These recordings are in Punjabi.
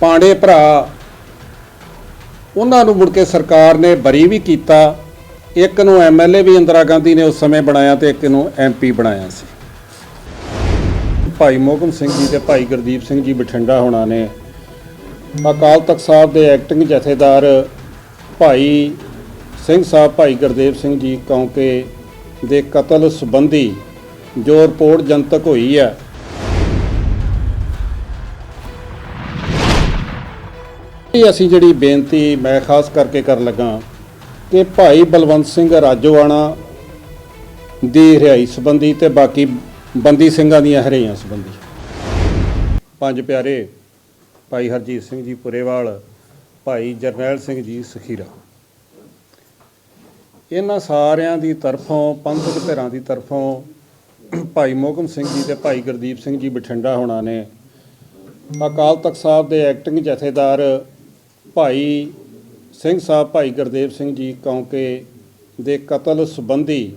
ਪਾਂਡੇ ਭਰਾ, ਉਹਨਾਂ ਨੂੰ ਮੁੜ ਕੇ ਸਰਕਾਰ ਨੇ ਬਰੀ ਵੀ ਕੀਤਾ। ਇੱਕ ਨੂੰ ਐਮਐਲਏ ਵੀ ਇੰਦਰਾ ਗਾਂਧੀ ਨੇ ਉਸ ਸਮੇਂ ਬਣਾਇਆ ਤੇ ਇੱਕ ਨੂੰ ਐਮਪੀ ਬਣਾਇਆ ਸੀ। ਭਾਈ ਮੋਹਕਮ ਸਿੰਘ ਜੀ ਤੇ ਭਾਈ ਗੁਰਦੀਪ ਸਿੰਘ ਜੀ ਬਠਿੰਡਾ ਹੋਣਾ ਨੇ ਅਕਾਲ ਤਖਤ ਸਾਹਿਬ ਦੇ ਐਕਟਿੰਗ ਜਥੇਦਾਰ ਭਾਈ ਸਿੰਘ ਸਾਹਿਬ, ਭਾਈ ਗੁਰਦੇਵ ਸਿੰਘ ਜੀ ਕੌਂਕੇ ਦੇ ਕਤਲ ਸੰਬੰਧੀ ਜੋ ਰਿਪੋਰਟ ਜਨਤਕ ਹੋਈ ਹੈ। ਇਹ ਅਸੀਂ ਜਿਹੜੀ ਬੇਨਤੀ ਮੈਂ ਖਾਸ ਕਰਕੇ ਕਰਨ ਲੱਗਾ ਕਿ ਭਾਈ ਬਲਵੰਤ ਸਿੰਘ ਰਾਜੋਆਣਾ ਦੀ ਰਿਹਾਈ ਸੰਬੰਧੀ ਤੇ ਬਾਕੀ ਬੰਦੀ ਸਿੰਘਾਂ ਦੀਆਂ ਹਰਿਆਈਆਂ ਸੰਬੰਧੀ। ਪੰਜ ਪਿਆਰੇ, ਭਾਈ ਹਰਜੀਤ ਸਿੰਘ ਜੀ ਪੁਰੇਵਾਲ, ਭਾਈ ਜਰਨੈਲ ਸਿੰਘ ਜੀ ਸਖੀਰਾ। ਇਹਨਾਂ ਸਾਰਿਆਂ ਦੀ ਤਰਫੋਂ, ਪੰਥਕ ਧਿਰਾਂ ਦੀ ਤਰਫੋਂ ਭਾਈ ਮੋਹਕਮ ਸਿੰਘ ਜੀ ਤੇ ਭਾਈ ਗੁਰਦੀਪ ਸਿੰਘ ਜੀ ਬਠਿੰਡਾ ਹੋਣਾ ਨੇ ਅਕਾਲ ਤਖਤ ਸਾਹਿਬ ਦੇ ਐਕਟਿੰਗ ਜਥੇਦਾਰ ਭਾਈ ਸਿੰਘ ਸਾਹਿਬ, ਭਾਈ ਗੁਰਦੇਵ ਸਿੰਘ ਜੀ ਕੌਂਕੇ ਦੇ ਕਤਲ ਸੰਬੰਧੀ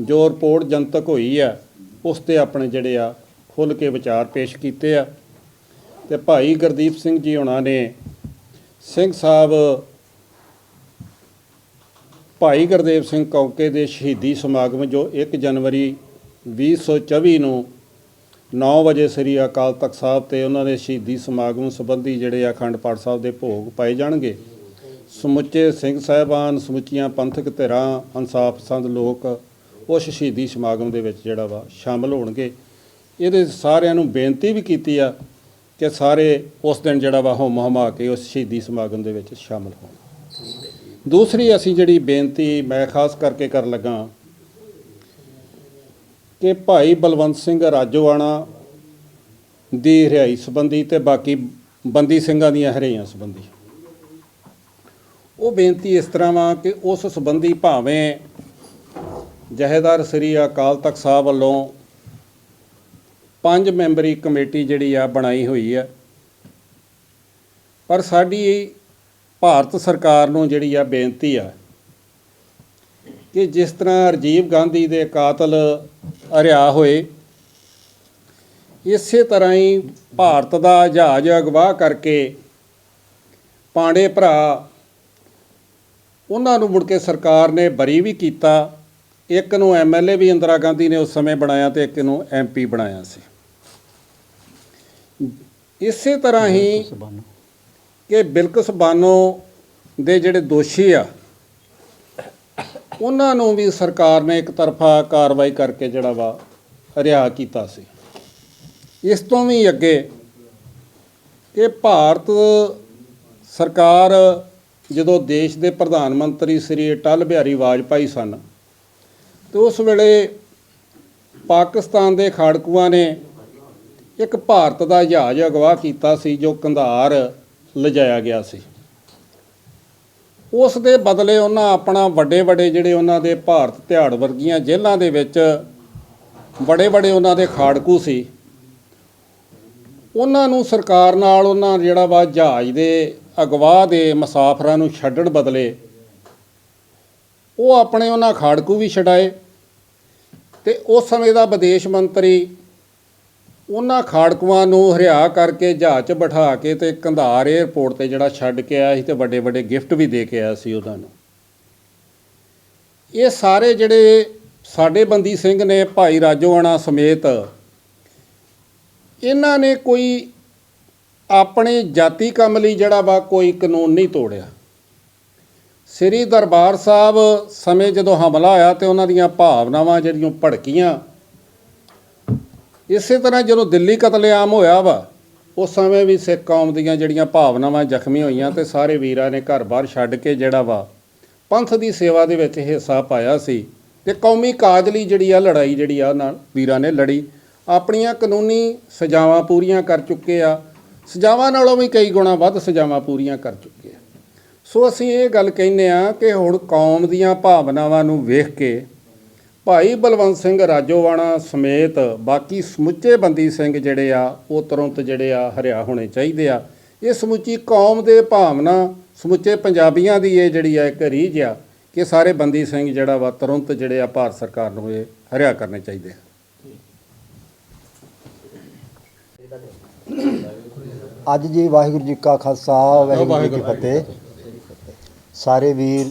ਜੋ ਰਿਪੋਰਟ ਜਨਤਕ ਹੋਈ ਆ, ਉਸ ਤੇ ਆਪਣੇ ਜਿਹੜੇ ਆ ਖੁੱਲ ਕੇ ਵਿਚਾਰ ਪੇਸ਼ ਕੀਤੇ ਆ। ਤੇ ਭਾਈ ਗੁਰਦੀਪ ਸਿੰਘ ਜੀ ਉਹਨਾਂ ਨੇ ਸਿੰਘ ਸਾਹਿਬ, ਭਾਈ ਗੁਰਦੇਵ ਸਿੰਘ ਕੌਂਕੇ ਦੇ ਸ਼ਹੀਦੀ ਸਮਾਗਮ ਜੋ 1 ਜਨਵਰੀ 2024 ਨੂੰ 9 ਵਜੇ ਸ੍ਰੀ ਅਕਾਲ ਤਖਤ ਸਾਹਿਬ ਤੇ ਉਹਨਾਂ ਦੇ ਸ਼ਹੀਦੀ ਸਮਾਗਮ ਸੰਬੰਧੀ ਜਿਹੜੇ ਆ ਅਖੰਡ ਪਾਠ ਸਾਹਿਬ ਦੇ ਭੋਗ ਪਾਏ ਜਾਣਗੇ। ਸਮੁੱਚੇ ਸਿੰਘ ਸਾਹਿਬਾਨ, ਸਮੁੱਚੀਆਂ ਪੰਥਕ ਧਿਰਾਂ, ਇਨਸਾਫ ਸੰਦ ਲੋਕ ਉਸ ਸ਼ਹੀਦੀ ਸਮਾਗਮ ਦੇ ਵਿੱਚ ਜਿਹੜਾ ਵਾ ਸ਼ਾਮਲ ਹੋਣਗੇ। ਇਹਦੇ ਸਾਰਿਆਂ ਨੂੰ ਬੇਨਤੀ ਵੀ ਕੀਤੀ ਆ ਕਿ ਸਾਰੇ ਉਸ ਦਿਨ ਜਿਹੜਾ ਵਾ ਹੋਮ ਹਮਾ ਕੇ ਉਸ ਸ਼ਹੀਦੀ ਸਮਾਗਮ ਦੇ ਵਿੱਚ ਸ਼ਾਮਲ ਹੋਣ। ਦੂਸਰੀ ਅਸੀਂ ਜਿਹੜੀ ਬੇਨਤੀ ਮੈਂ ਖਾਸ ਕਰਕੇ ਕਰਨ ਲੱਗਾ ਕਿ ਭਾਈ ਬਲਵੰਤ ਸਿੰਘ ਰਾਜੋਆਣਾ ਦੀ ਰਿਹਾਈ ਸੰਬੰਧੀ ਤੇ ਬਾਕੀ ਬੰਦੀ ਸਿੰਘਾਂ ਦੀਆਂ ਹਰਿਆਈਆਂ ਸੰਬੰਧੀ। ਉਹ ਬੇਨਤੀ ਇਸ ਤਰ੍ਹਾਂ ਵਾ ਕਿ ਉਸ ਸੰਬੰਧੀ ਭਾਵੇਂ ਜਹੇਦਾਰ ਸ੍ਰੀ ਅਕਾਲ ਤਖਤ ਸਾਹਿਬ ਵੱਲੋਂ ਪੰਜ ਮੈਂਬਰੀ ਕਮੇਟੀ ਜਿਹੜੀ ਆ ਬਣਾਈ ਹੋਈ ਆ, ਪਰ ਸਾਡੀ ਭਾਰਤ ਸਰਕਾਰ ਨੂੰ ਜਿਹੜੀ ਆ ਬੇਨਤੀ ਆ ਕਿ ਜਿਸ ਤਰ੍ਹਾਂ ਰਾਜੀਵ ਗਾਂਧੀ ਦੇ ਕਾਤਲ ਅਰਿਆ ਹੋਏ ਇਸੇ ਤਰ੍ਹਾਂ ਹੀ ਭਾਰਤ ਦਾ ਜਹਾਜ਼ ਅਗਵਾ ਕਰਕੇ ਪਾਂਡੇ ਭਰਾ ਉਹਨਾਂ ਨੂੰ ਮੁੜ ਕੇ ਸਰਕਾਰ ਨੇ ਬਰੀ ਵੀ ਕੀਤਾ। ਇੱਕ ਨੂੰ ਐਮਐਲਏ ਵੀ ਇੰਦਰਾ ਗਾਂਧੀ ਨੇ ਉਸ ਸਮੇਂ ਬਣਾਇਆ ਤੇ ਇੱਕ ਨੂੰ ਐਮਪੀ ਬਣਾਇਆ ਸੀ। ਇਸੇ ਤਰ੍ਹਾਂ ਹੀ ਕਿ ਬਿਲਕਸ ਬਾਨੋ ਦੇ ਜਿਹੜੇ ਦੋਸ਼ੀ ਆ ਉਹਨਾਂ ਨੂੰ ਵੀ ਸਰਕਾਰ ਨੇ ਇੱਕ ਤਰਫਾ ਕਾਰਵਾਈ ਕਰਕੇ ਜਿਹੜਾ ਵਾ ਰਿਹਾ ਕੀਤਾ ਸੀ। ਇਸ ਤੋਂ ਵੀ ਅੱਗੇ ਇਹ ਭਾਰਤ ਸਰਕਾਰ ਜਦੋਂ ਦੇਸ਼ ਦੇ ਪ੍ਰਧਾਨ ਮੰਤਰੀ ਸ੍ਰੀ ਅਟਲ ਬਿਹਾਰੀ ਵਾਜਪਾਈ ਸਨ, ਤੇ ਉਸ ਵੇਲੇ ਪਾਕਿਸਤਾਨ ਦੇ ਖਾੜਕੂਆਂ ਨੇ ਇੱਕ ਭਾਰਤ ਦਾ ਜਹਾਜ਼ ਅਗਵਾ ਕੀਤਾ ਸੀ, ਜੋ ਕੰਧਾਰ ਲਿਜਾਇਆ ਗਿਆ ਸੀ। ਉਸ ਦੇ ਬਦਲੇ ਉਹਨਾਂ ਆਪਣਾ ਵੱਡੇ ਵੱਡੇ ਜਿਹੜੇ ਉਹਨਾਂ ਦੇ ਭਾਰਤ ਤਿਹਾੜ ਵਰਗੀਆਂ ਜੇਲ੍ਹਾਂ ਦੇ ਵਿੱਚ ਬੜੇ ਬੜੇ ਉਹਨਾਂ ਦੇ ਖਾੜਕੂ ਸੀ। ਉਹਨਾਂ ਨੂੰ ਸਰਕਾਰ ਨਾਲ ਉਹਨਾਂ ਜਿਹੜਾ ਵਾ ਜਹਾਜ਼ ਦੇ ਅਗਵਾ ਦੇ ਮੁਸਾਫਰਾਂ ਨੂੰ ਛੱਡਣ ਬਦਲੇ ਉਹ ਆਪਣੇ ਉਹਨਾਂ ਖਾੜਕੂ ਵੀ ਛਡਾਏ ਤੇ ਉਸ ਸਮੇਂ ਦਾ ਵਿਦੇਸ਼ ਮੰਤਰੀ ਉਹਨਾਂ ਖਾੜਕੂਆਂ ਨੂੰ ਹਰਿਆ ਕਰਕੇ ਜਹਾਜ਼ 'ਚ ਬਿਠਾ ਕੇ ਤੇ ਕੰਧਾਰ 에ਅਰਪੋਰਟ ਤੇ ਜਿਹੜਾ ਛੱਡ ਕੇ ਆਇਆ ਸੀ ਤੇ ਵੱਡੇ ਵੱਡੇ ਗਿਫਟ ਵੀ ਦੇ ਕੇ ਆਇਆ ਸੀ ਉਹਨਾਂ ਨੂੰ। ਇਹ ਸਾਰੇ ਜਿਹੜੇ ਸਾਡੇ ਬੰਦੀ ਸਿੰਘ ਨੇ, ਭਾਈ ਰਾਜੋਆਣਾ ਸਮੇਤ ਇਹਨਾਂ ਨੇ ਕੋਈ ਆਪਣੇ ਜਾਤੀ ਕੰਮ ਲਈ ਜਿਹੜਾ ਵਾ ਕੋਈ ਕਾਨੂੰਨ ਨਹੀਂ ਤੋੜਿਆ। ਸ੍ਰੀ ਦਰਬਾਰ ਸਾਹਿਬ ਸਮੇਂ ਜਦੋਂ ਹਮਲਾ ਹੋਇਆ ਤੇ ਉਹਨਾਂ ਦੀਆਂ ਭਾਵਨਾਵਾਂ ਜਿਹੜੀਆਂ ਭੜਕੀਆਂ ਇਸੇ ਤਰ੍ਹਾਂ ਜਦੋਂ ਦਿੱਲੀ ਕਤਲੇਆਮ ਹੋਇਆ ਵਾ, ਉਸ ਸਮੇਂ ਵੀ ਸਿੱਖ ਕੌਮ ਦੀਆਂ ਜਿਹੜੀਆਂ ਭਾਵਨਾਵਾਂ ਜ਼ਖਮੀ ਹੋਈਆਂ ਤੇ ਸਾਰੇ ਵੀਰਾਂ ਨੇ ਘਰ-ਬਾਰ ਛੱਡ ਕੇ ਜਿਹੜਾ ਵਾ, ਪੰਥ ਦੀ ਸੇਵਾ ਦੇ ਵਿੱਚ ਹਿੱਸਾ ਪਾਇਆ ਸੀ ਤੇ ਕੌਮੀ ਕਾਜ ਲਈ ਜਿਹੜੀ ਆ ਲੜਾਈ ਜਿਹੜੀ ਆ ਨਾਲ ਵੀਰਾਂ ਨੇ ਲੜੀ। ਆਪਣੀਆਂ ਕਾਨੂੰਨੀ ਸਜ਼ਾਵਾਂ ਪੂਰੀਆਂ ਕਰ ਚੁੱਕੇ ਆ। ਸਜ਼ਾਵਾਂ ਨਾਲੋਂ ਵੀ ਕਈ ਗੁਣਾ ਵੱਧ ਸਜ਼ਾਵਾਂ ਪੂਰੀਆਂ ਕਰ ਚੁੱਕੇ ਆ। ਸੋ ਅਸੀਂ ਇਹ ਗੱਲ ਕਹਿੰਦੇ ਆ ਕਿ ਹੁਣ ਕੌਮ ਦੀਆਂ ਭਾਵਨਾਵਾਂ ਨੂੰ ਵੇਖ ਕੇ ਭਾਈ ਬਲਵੰਤ ਸਿੰਘ ਰਾਜੋਵਾਣਾ ਸਮੇਤ ਬਾਕੀ ਸਮੁੱਚੇ ਬੰਦੀ ਸਿੰਘ ਜਿਹੜੇ ਆ ਉਹ ਤੁਰੰਤ ਜਿਹੜੇ ਆ ਹਰਿਆ ਹੋਣੇ ਚਾਹੀਦੇ ਆ। ਇਹ ਸਮੁੱਚੀ ਕੌਮ ਦੇ ਭਾਵਨਾ ਸਮੁੱਚੇ ਪੰਜਾਬੀਆਂ ਦੀ ਇਹ ਜਿਹੜੀ ਆ ਇੱਕ ਰੀਝ ਆ ਕਿ ਸਾਰੇ ਬੰਦੀ ਸਿੰਘ ਜਿਹੜਾ ਵਾ ਤੁਰੰਤ ਜਿਹੜੇ ਆ ਭਾਰਤ ਸਰਕਾਰ ਨੂੰ ਇਹ ਹਰਿਆ ਕਰਨੇ ਚਾਹੀਦੇ ਆ। ਅੱਜ ਜੀ ਵਾਹਿਗੁਰੂ ਜੀ ਕਾ ਖਾਲਸਾ ਵਾਹਿਗੁਰੂ ਜੀ ਕੀ ਫਤਿਹ। ਸਾਰੇ ਵੀਰ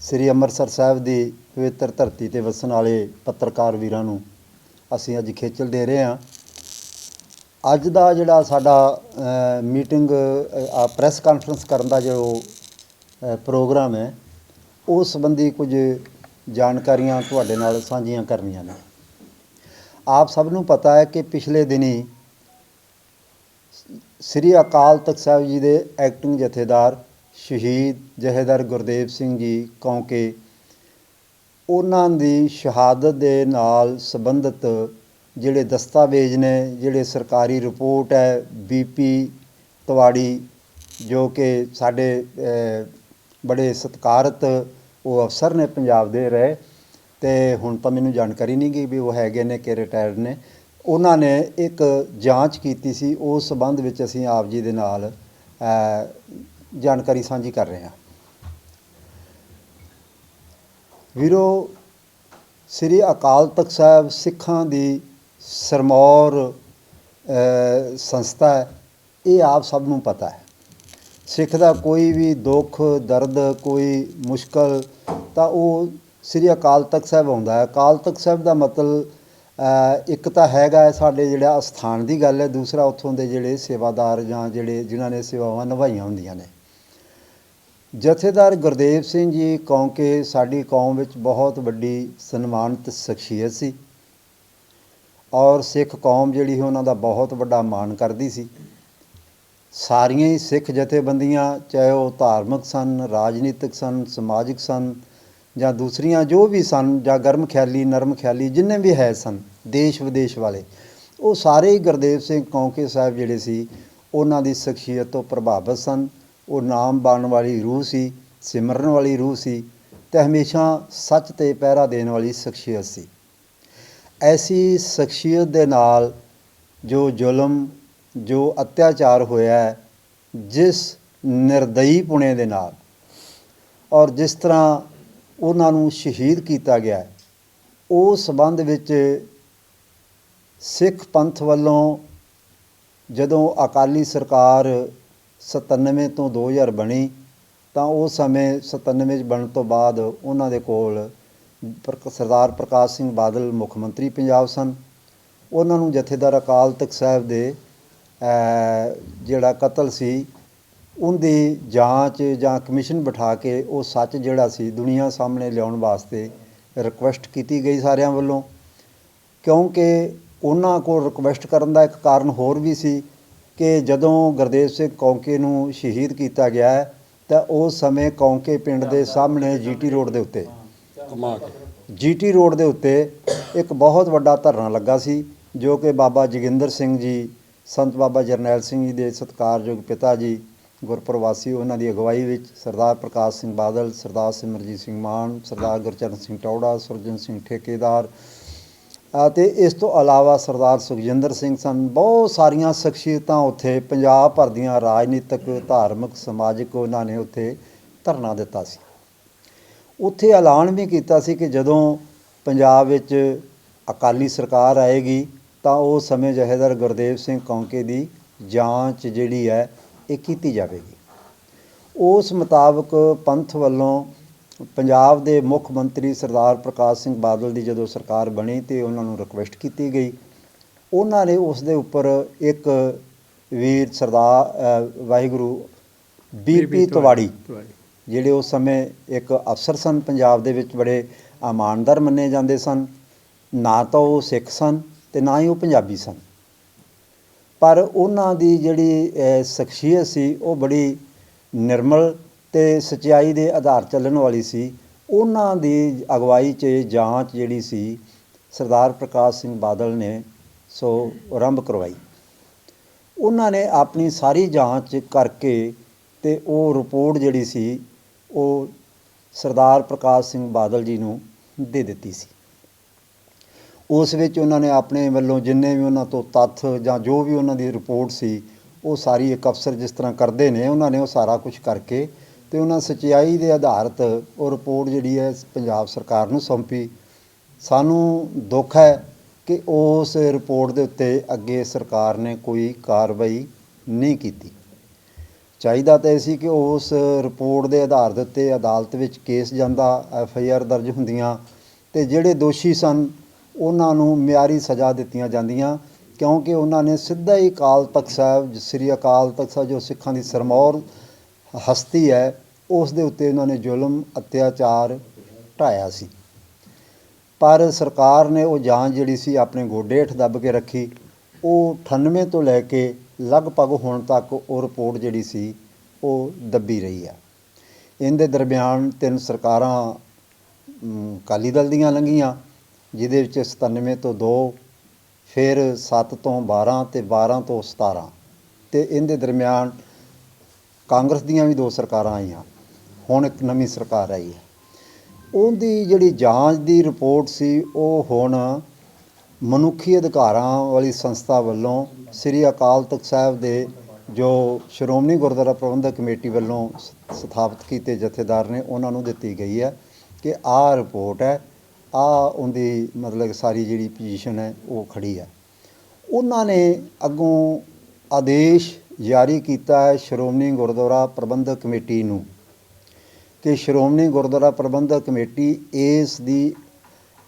ਸ੍ਰੀ ਅੰਮ੍ਰਿਤਸਰ ਸਾਹਿਬ ਦੀ ਪਵਿੱਤਰ ਧਰਤੀ ਤੇ ਵਸਣ ਵਾਲੇ ਪੱਤਰਕਾਰ ਵੀਰਾਂ ਨੂੰ ਅਸੀਂ ਅੱਜ ਖੇਚਲ ਦੇ ਰਹੇ ਹਾਂ। ਅੱਜ ਦਾ ਜਿਹੜਾ ਸਾਡਾ ਮੀਟਿੰਗ ਪ੍ਰੈਸ ਕਾਨਫਰੰਸ ਕਰਨ ਦਾ ਜੋ ਪ੍ਰੋਗਰਾਮ ਹੈ ਉਸ ਸੰਬੰਧੀ ਕੁਝ ਜਾਣਕਾਰੀਆਂ ਤੁਹਾਡੇ ਨਾਲ ਸਾਂਝੀਆਂ ਕਰਨੀਆਂ ਨੇ। ਆਪ ਸਭ ਨੂੰ ਪਤਾ ਹੈ ਕਿ ਪਿਛਲੇ ਦਿਨੀ ਸ੍ਰੀ ਅਕਾਲ ਤਖਤ ਸਾਹਿਬ ਜੀ ਦੇ ਐਕਟਿੰਗ ਜਥੇਦਾਰ ਸ਼ਹੀਦ ਜਹੇਦਾਰ ਗੁਰਦੇਵ ਸਿੰਘ ਜੀ ਕੌਂਕੇ ਉਹਨਾਂ ਦੀ ਸ਼ਹਾਦਤ ਦੇ ਨਾਲ ਸੰਬੰਧਿਤ ਜਿਹੜੇ ਦਸਤਾਵੇਜ਼ ਨੇ, ਜਿਹੜੇ ਸਰਕਾਰੀ ਰਿਪੋਰਟ ਹੈ ਬੀਪੀ ਤਵਾੜੀ, ਜੋ ਕਿ ਸਾਡੇ ਬੜੇ ਸਤਿਕਾਰਤ ਉਹ ਅਫਸਰ ਨੇ ਪੰਜਾਬ ਦੇ ਰਹੇ, ਤੇ ਹੁਣ ਤਾਂ ਮੈਨੂੰ ਜਾਣਕਾਰੀ ਨਹੀਂ ਗਈ ਵੀ ਉਹ ਹੈਗੇ ਨੇ ਕਿ ਰਿਟਾਇਰਡ ਨੇ। ਉਹਨਾਂ ਨੇ ਇੱਕ ਜਾਂਚ ਕੀਤੀ ਸੀ, ਉਸ ਸੰਬੰਧ ਵਿੱਚ ਅਸੀਂ ਆਪ ਜੀ ਦੇ ਨਾਲ ਜਾਣਕਾਰੀ ਸਾਂਝੀ ਕਰ ਰਹੇ ਹਾਂ। ਵੀਰੋ, ਸ੍ਰੀ ਅਕਾਲ ਤਖਤ ਸਾਹਿਬ ਸਿੱਖਾਂ ਦੀ ਸਰਮੌਰ ਸੰਸਥਾ ਹੈ, ਇਹ ਆਪ ਸਭ ਨੂੰ ਪਤਾ ਹੈ। ਸਿੱਖ ਦਾ ਕੋਈ ਵੀ ਦੁੱਖ, ਦਰਦ, ਕੋਈ ਮੁਸ਼ਕਲ ਤਾਂ ਉਹ ਸ੍ਰੀ ਅਕਾਲ ਤਖਤ ਸਾਹਿਬ ਆਉਂਦਾ ਹੈ। ਅਕਾਲ ਤਖਤ ਸਾਹਿਬ ਦਾ ਮਤਲਬ ਇੱਕ ਤਾਂ ਹੈਗਾ ਹੈ ਸਾਡੇ ਜਿਹੜਾ ਅਸਥਾਨ ਦੀ ਗੱਲ ਹੈ, ਦੂਸਰਾ ਉੱਥੋਂ ਦੇ ਜਿਹੜੇ ਸੇਵਾਦਾਰ ਜਾਂ ਜਿਹੜੇ, ਜਿਨ੍ਹਾਂ ਨੇ ਸੇਵਾਵਾਂ ਨਿਭਾਈਆਂ ਹੁੰਦੀਆਂ ਨੇ। ਜਥੇਦਾਰ ਗੁਰਦੇਵ ਸਿੰਘ ਜੀ ਕੌਂਕੇ ਸਾਡੀ ਕੌਮ ਵਿੱਚ ਬਹੁਤ ਵੱਡੀ ਸਨਮਾਨਿਤ ਸ਼ਖਸੀਅਤ ਸੀ ਔਰ ਸਿੱਖ ਕੌਮ ਜਿਹੜੀ ਸੀ ਉਹਨਾਂ ਦਾ ਬਹੁਤ ਵੱਡਾ ਮਾਣ ਕਰਦੀ ਸੀ। ਸਾਰੀਆਂ ਹੀ ਸਿੱਖ ਜਥੇਬੰਦੀਆਂ, ਚਾਹੇ ਉਹ ਧਾਰਮਿਕ ਸਨ, ਰਾਜਨੀਤਿਕ ਸਨ, ਸਮਾਜਿਕ ਸਨ ਜਾਂ ਦੂਸਰੀਆਂ ਜੋ ਵੀ ਸਨ ਜਾਂ ਗਰਮ ਖਿਆਲੀ ਨਰਮ ਖਿਆਲੀ ਜਿੰਨੇ ਵੀ ਹੈ ਸਨ, ਦੇਸ਼ ਵਿਦੇਸ਼ ਵਾਲੇ, ਉਹ ਸਾਰੇ ਹੀ ਗੁਰਦੇਵ ਸਿੰਘ ਕੌਂਕੇ ਸਾਹਿਬ ਜਿਹੜੇ ਸੀ, ਉਹਨਾਂ ਦੀ ਸ਼ਖਸੀਅਤ ਤੋਂ ਪ੍ਰਭਾਵਿਤ ਸਨ ਉਹ ਨਾਮ ਬਾਣ ਵਾਲੀ ਰੂਹ ਸੀ ਸਿਮਰਨ ਵਾਲੀ ਰੂਹ ਸੀ ਤੇ ਹਮੇਸ਼ਾ ਸੱਚ ਤੇ ਪਹਿਰਾ ਦੇਣ ਵਾਲੀ ਸ਼ਖਸੀਅਤ ਸੀ। ਐਸੀ ਸ਼ਖਸੀਅਤ ਦੇ ਨਾਲ ਜੋ ਜ਼ੁਲਮ ਜੋ ਅਤਿਆਚਾਰ ਹੋਇਆ ਹੈ, ਜਿਸ ਨਿਰਦਈ ਪੁਣੇ ਦੇ ਨਾਲ ਔਰ ਜਿਸ ਤਰ੍ਹਾਂ ਉਹਨਾਂ ਨੂੰ ਸ਼ਹੀਦ ਕੀਤਾ ਗਿਆ ਉਹ ਉਸ ਸਬੰਧ ਵਿੱਚ ਸਿੱਖ ਪੰਥ ਵੱਲੋਂ ਜਦੋਂ ਅਕਾਲੀ ਸਰਕਾਰ 97 ਤੋਂ 2000 ਬਣੀ, ਤਾਂ ਉਸ ਸਮੇਂ 97 ਚ ਬਣਨ ਤੋਂ ਬਾਅਦ ਉਹਨਾਂ ਦੇ ਕੋਲ ਪ੍ਰਕ- ਸਰਦਾਰ ਪ੍ਰਕਾਸ਼ ਸਿੰਘ ਬਾਦਲ ਮੁੱਖ ਮੰਤਰੀ ਪੰਜਾਬ ਸਨ। ਉਹਨਾਂ ਨੂੰ ਜਥੇਦਾਰ ਅਕਾਲ ਤਖਤ ਸਾਹਿਬ ਦੇ ਜਿਹੜਾ ਕਤਲ ਸੀ, ਉਹਦੀ ਜਾਂਚ ਜਾਂ ਕਮਿਸ਼ਨ ਬਿਠਾ ਕੇ ਉਹ ਸੱਚ ਜਿਹੜਾ ਸੀ, ਦੁਨੀਆ ਸਾਹਮਣੇ ਲਿਆਉਣ ਵਾਸਤੇ ਰਿਕੁਐਸਟ ਕੀਤੀ ਗਈ ਸਾਰਿਆਂ ਵੱਲੋਂ। ਕਿਉਂਕਿ ਉਹਨਾਂ ਕੋਲ ਰਿਕੁਐਸਟ ਕਰਨ ਦਾ ਇੱਕ ਕਾਰਨ ਹੋਰ ਵੀ ਸੀ ਕਿ ਜਦੋਂ ਗੁਰਦੇਵ ਸਿੰਘ ਕੌਂਕੇ ਨੂੰ ਸ਼ਹੀਦ ਕੀਤਾ ਗਿਆ ਹੈ, ਤਾਂ ਉਸ ਸਮੇਂ ਕੌਂਕੇ ਪਿੰਡ ਦੇ ਸਾਹਮਣੇ ਜੀਟੀ ਰੋਡ ਦੇ ਉੱਤੇ। ਕਮਾ ਕੇ। ਜੀਟੀ ਰੋਡ ਦੇ ਉੱਤੇ ਇੱਕ ਬਹੁਤ ਵੱਡਾ ਧਰਨਾ ਲੱਗਾ ਸੀ ਜੋ ਕਿ ਬਾਬਾ ਜੋਗਿੰਦਰ ਸਿੰਘ ਜੀ ਸੰਤ ਬਾਬਾ ਜਰਨੈਲ ਸਿੰਘ ਜੀ ਦੇ ਸਤਿਕਾਰਯੋਗ ਪਿਤਾ ਜੀ ਗੁਰਪ੍ਰਵਾਸੀ ਉਹਨਾਂ ਦੀ ਅਗਵਾਈ ਵਿੱਚ ਸਰਦਾਰ ਪ੍ਰਕਾਸ਼ ਸਿੰਘ ਬਾਦਲ ਸਰਦਾਰ ਸਿਮਰਜੀਤ ਸਿੰਘ ਮਾਨ ਸਰਦਾਰ ਗੁਰਚਰਨ ਸਿੰਘ ਟੌੜਾ ਸੁਰਜਨ ਸਿੰਘ ਠੇਕੇਦਾਰ ਅਤੇ ਇਸ ਤੋਂ ਇਲਾਵਾ ਸਰਦਾਰ ਸੁਖਜਿੰਦਰ ਸਿੰਘ ਸਨ। ਬਹੁਤ ਸਾਰੀਆਂ ਸ਼ਖਸੀਅਤਾਂ ਉੱਥੇ, ਪੰਜਾਬ ਭਰ ਦੀਆਂ ਰਾਜਨੀਤਿਕ, ਧਾਰਮਿਕ, ਸਮਾਜਿਕ ਉਹਨਾਂ ਨੇ ਉੱਥੇ ਧਰਨਾ ਦਿੱਤਾ ਸੀ। ਉੱਥੇ ਐਲਾਨ ਵੀ ਕੀਤਾ ਸੀ ਕਿ ਜਦੋਂ ਪੰਜਾਬ ਵਿੱਚ ਅਕਾਲੀ ਸਰਕਾਰ ਆਏਗੀ, ਤਾਂ ਉਹ ਸਮੇਂ ਜਹੇਦਾਰ ਗੁਰਦੇਵ ਸਿੰਘ ਕੌਂਕੇ ਦੀ ਜਾਂਚ ਜਿਹੜੀ ਹੈ, ਇਹ ਕੀਤੀ ਜਾਵੇਗੀ। ਉਸ ਮੁਤਾਬਕ ਪੰਥ ਵੱਲੋਂ ਪੰਜਾਬ ਦੇ ਮੁੱਖ ਮੰਤਰੀ ਸਰਦਾਰ ਪ੍ਰਕਾਸ਼ ਸਿੰਘ ਬਾਦਲ ਦੀ ਜਦੋਂ ਸਰਕਾਰ ਬਣੀ ਤੇ ਉਹਨਾਂ ਨੂੰ ਰਿਕੁਐਸਟ ਕੀਤੀ ਗਈ ਉਹਨਾਂ ਨੇ ਉਸ ਦੇ ਉੱਪਰ ਇੱਕ ਵੀਰ ਸਰਦਾਰ ਵਾਹਿਗੁਰੂ ਬੀਪੀ ਤਵਾੜੀ ਜਿਹੜੇ ਉਸ ਸਮੇਂ ਇੱਕ ਅਫਸਰ ਸਨ ਪੰਜਾਬ ਦੇ ਵਿੱਚ ਬੜੇ ਇਮਾਨਦਾਰ ਮੰਨੇ ਜਾਂਦੇ ਸਨ। ਨਾ ਤਾਂ ਉਹ ਸਿੱਖ ਸਨ ਤੇ ਨਾ ਹੀ ਉਹ ਪੰਜਾਬੀ ਸਨ। ਪਰ ਉਹਨਾਂ ਦੀ ਜਿਹੜੀ ਸ਼ਖਸੀਅਤ ਸੀ ਉਹ ਬੜੀ ਨਿਰਮਲ ਤੇ ਸਚਾਈ ਦੇ ਆਧਾਰ ਚੱਲਣ ਵਾਲੀ ਸੀ। ਉਹਨਾਂ ਦੀ ਅਗਵਾਈ 'ਚ ਜਾਂਚ ਜਿਹੜੀ ਸੀ, ਸਰਦਾਰ ਪ੍ਰਕਾਸ਼ ਸਿੰਘ ਬਾਦਲ ਨੇ ਸੋ ਆਰੰਭ ਕਰਵਾਈ। ਉਹਨਾਂ ਨੇ ਆਪਣੀ ਸਾਰੀ ਜਾਂਚ ਕਰਕੇ ਤੇ ਉਹ ਰਿਪੋਰਟ ਜਿਹੜੀ ਸੀ, ਉਹ ਸਰਦਾਰ ਪ੍ਰਕਾਸ਼ ਸਿੰਘ ਬਾਦਲ ਜੀ ਨੂੰ ਦੇ ਦਿੱਤੀ ਸੀ। ਉਸ ਵਿੱਚ ਉਹਨਾਂ ਨੇ ਆਪਣੇ ਵੱਲੋਂ ਜਿੰਨੇ ਵੀ ਉਹਨਾਂ ਤੋਂ ਤੱਥ ਜਾਂ ਜੋ ਵੀ ਉਹਨਾਂ ਦੀ ਰਿਪੋਰਟ ਸੀ, ਉਹ ਸਾਰੀ ਇੱਕ ਅਫਸਰ ਜਿਸ ਤਰ੍ਹਾਂ ਕਰਦੇ ਨੇ, ਉਹਨਾਂ ਨੇ ਉਹ ਸਾਰਾ ਕੁਝ ਕਰਕੇ ਤੇ ਉਹਨਾਂ ਸਚਾਈ ਦੇ ਆਧਾਰਿਤ ਉਹ ਰਿਪੋਰਟ ਜਿਹੜੀ ਹੈ ਪੰਜਾਬ ਸਰਕਾਰ ਨੂੰ ਸੌਂਪੀ। ਸਾਨੂੰ ਦੁੱਖ ਹੈ ਕਿ ਉਸ ਰਿਪੋਰਟ ਦੇ ਉੱਤੇ ਅੱਗੇ ਸਰਕਾਰ ਨੇ ਕੋਈ ਕਾਰਵਾਈ ਨਹੀਂ ਕੀਤੀ। ਚਾਹੀਦਾ ਤਾਂ ਇਹ ਸੀ ਕਿ ਉਸ ਰਿਪੋਰਟ ਦੇ ਆਧਾਰ ਦੇ ਉੱਤੇ ਅਦਾਲਤ ਵਿੱਚ ਕੇਸ ਜਾਂਦਾ, ਐਫ ਆਈ ਆਰ ਦਰਜ ਹੁੰਦੀਆਂ ਤੇ ਜਿਹੜੇ ਦੋਸ਼ੀ ਸਨ, ਉਹਨਾਂ ਨੂੰ ਮਿਆਰੀ ਸਜ਼ਾ ਦਿੱਤੀਆਂ ਜਾਂਦੀਆਂ ਕਿਉਂਕਿ ਉਹਨਾਂ ਨੇ ਸਿੱਧਾ ਹੀ ਅਕਾਲ ਤਖਤ ਸਾਹਿਬ, ਸ੍ਰੀ ਅਕਾਲ ਤਖਤ ਸਾਹਿਬ, ਜੋ ਸਿੱਖਾਂ ਦੀ ਸਰਮੌਰ ਹਸਤੀ ਹੈ ਉਸ ਦੇ ਉੱਤੇ ਉਹਨਾਂ ਨੇ ਜ਼ੁਲਮ ਅਤਿਆਚਾਰ ਢਾਇਆ ਸੀ। ਪਰ ਸਰਕਾਰ ਨੇ ਉਹ ਜਾਂਚ ਜਿਹੜੀ ਸੀ ਆਪਣੇ ਗੋਡੇ ਹੇਠ ਦੱਬ ਕੇ ਰੱਖੀ। ਉਹ 98 ਤੋਂ ਲੈ ਕੇ ਲਗਭਗ ਹੁਣ ਤੱਕ ਉਹ ਰਿਪੋਰਟ ਜਿਹੜੀ ਸੀ ਉਹ ਦੱਬੀ ਰਹੀ ਆ। ਇਹਦੇ ਦਰਮਿਆਨ ਤਿੰਨ ਸਰਕਾਰਾਂ ਅਮ, ਅਕਾਲੀ ਦਲ ਦੀਆਂ ਲੰਘੀਆਂ ਜਿਹਦੇ ਵਿੱਚ 97 ਤੋਂ 2 ਫਿਰ 7 ਤੋਂ 12 ਤੇ 12 ਤੋਂ 17 ਤੇ ਇਹਦੇ ਦਰਮਿਆਨ ਕਾਂਗਰਸ ਦੀਆਂ ਵੀ ਦੋ ਸਰਕਾਰਾਂ ਆਈਆਂ। ਹੁਣ ਇੱਕ ਨਵੀਂ ਸਰਕਾਰ ਆਈ ਹੈ। ਉਹਦੀ ਜਿਹੜੀ ਜਾਂਚ ਦੀ ਰਿਪੋਰਟ ਸੀ, ਉਹ ਹੁਣ ਮਨੁੱਖੀ ਅਧਿਕਾਰਾਂ ਵਾਲੀ ਸੰਸਥਾ ਵੱਲੋਂ ਸ੍ਰੀ ਅਕਾਲ ਤਖਤ ਸਾਹਿਬ ਦੇ ਜੋ ਸ਼੍ਰੋਮਣੀ ਗੁਰਦੁਆਰਾ ਪ੍ਰਬੰਧਕ ਕਮੇਟੀ ਵੱਲੋਂ ਸ- ਸਥਾਪਿਤ ਕੀਤੇ ਜਥੇਦਾਰ ਨੇ, ਉਹਨਾਂ ਨੂੰ ਦਿੱਤੀ ਗਈ ਹੈ ਕਿ ਆਹ ਰਿਪੋਰਟ ਹੈ, ਆਹ ਉਹਦੀ ਮਤਲਬ ਸਾਰੀ ਜਿਹੜੀ ਪੋਜੀਸ਼ਨ ਹੈ, ਉਹ ਖੜੀ ਹੈ। ਉਹਨਾਂ ਨੇ ਅੱਗੋਂ ਆਦੇਸ਼ ਜਾਰੀ ਕੀਤਾ ਹੈ ਸ਼੍ਰੋਮਣੀ ਗੁਰਦੁਆਰਾ ਪ੍ਰਬੰਧਕ ਕਮੇਟੀ ਨੂੰ। ਕਿ ਸ਼੍ਰੋਮਣੀ ਗੁਰਦੁਆਰਾ ਪ੍ਰਬੰਧਕ ਕਮੇਟੀ ਇਸ ਦੀ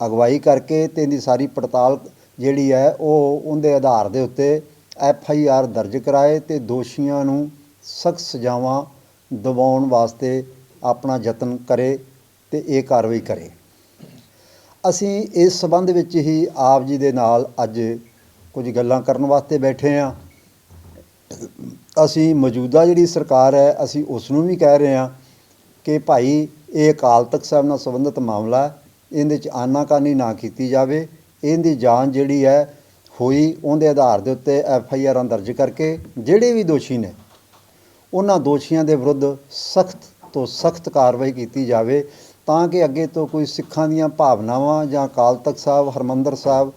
ਅਗਵਾਈ ਕਰਕੇ ਤੇ ਇਹਦੀ ਸਾਰੀ ਪੜਤਾਲ ਜਿਹੜੀ ਹੈ ਉਹ ਉਹਦੇ ਆਧਾਰ ਦੇ ਉੱਤੇ ਐਫ ਆਈ ਆਰ ਦਰਜ ਕਰਾਏ ਤੇ ਦੋਸ਼ੀਆਂ ਨੂੰ ਸਖਤ ਸਜ਼ਾਵਾਂ ਦਿਵਾਉਣ ਵਾਸਤੇ ਆਪਣਾ ਯਤਨ ਕਰੇ ਤੇ ਇਹ ਕਾਰਵਾਈ ਕਰੇ। ਅਸੀਂ ਇਸ ਸੰਬੰਧ ਵਿੱਚ ਹੀ ਆਪ ਜੀ ਦੇ ਨਾਲ ਅੱਜ ਕੁਝ ਗੱਲਾਂ ਕਰਨ ਵਾਸਤੇ ਬੈਠੇ ਹਾਂ। ਅਸੀਂ ਮੌਜੂਦਾ ਜਿਹੜੀ ਸਰਕਾਰ ਹੈ, ਅਸੀਂ ਉਸ ਨੂੰ ਵੀ ਕਹਿ ਰਹੇ ਹਾਂ ਕਿ ਭਾਈ ਇਹ ਅਕਾਲ ਤਖਤ ਸਾਹਿਬ ਨਾਲ ਸੰਬੰਧਿਤ ਮਾਮਲਾ ਇਹਦੇ ਚ ਆਨਾਕਾਨੀ ਨਾ ਕੀਤੀ ਜਾਵੇ। ਇਹਦੀ ਜਾਂਚ ਜਿਹੜੀ ਹੈ ਹੋਈ ਉਹਦੇ ਆਧਾਰ ਦੇ ਉੱਤੇ ਐਫ ਆਈ ਆਰਾਂ ਦਰਜ ਕਰਕੇ ਜਿਹੜੇ ਵੀ ਦੋਸ਼ੀ ਨੇ, ਉਹਨਾਂ ਦੋਸ਼ੀਆਂ ਦੇ ਵਿਰੁੱਧ ਸਖਤ ਤੋਂ ਸਖਤ ਕਾਰਵਾਈ ਕੀਤੀ ਜਾਵੇ ਤਾਂ ਕਿ ਅੱਗੇ ਤੋਂ ਕੋਈ ਸਿੱਖਾਂ ਦੀਆਂ ਭਾਵਨਾਵਾਂ ਜਾਂ ਅਕਾਲ ਤਖਤ ਸਾਹਿਬ, ਹਰਮੰਦਰ ਸਾਹਿਬ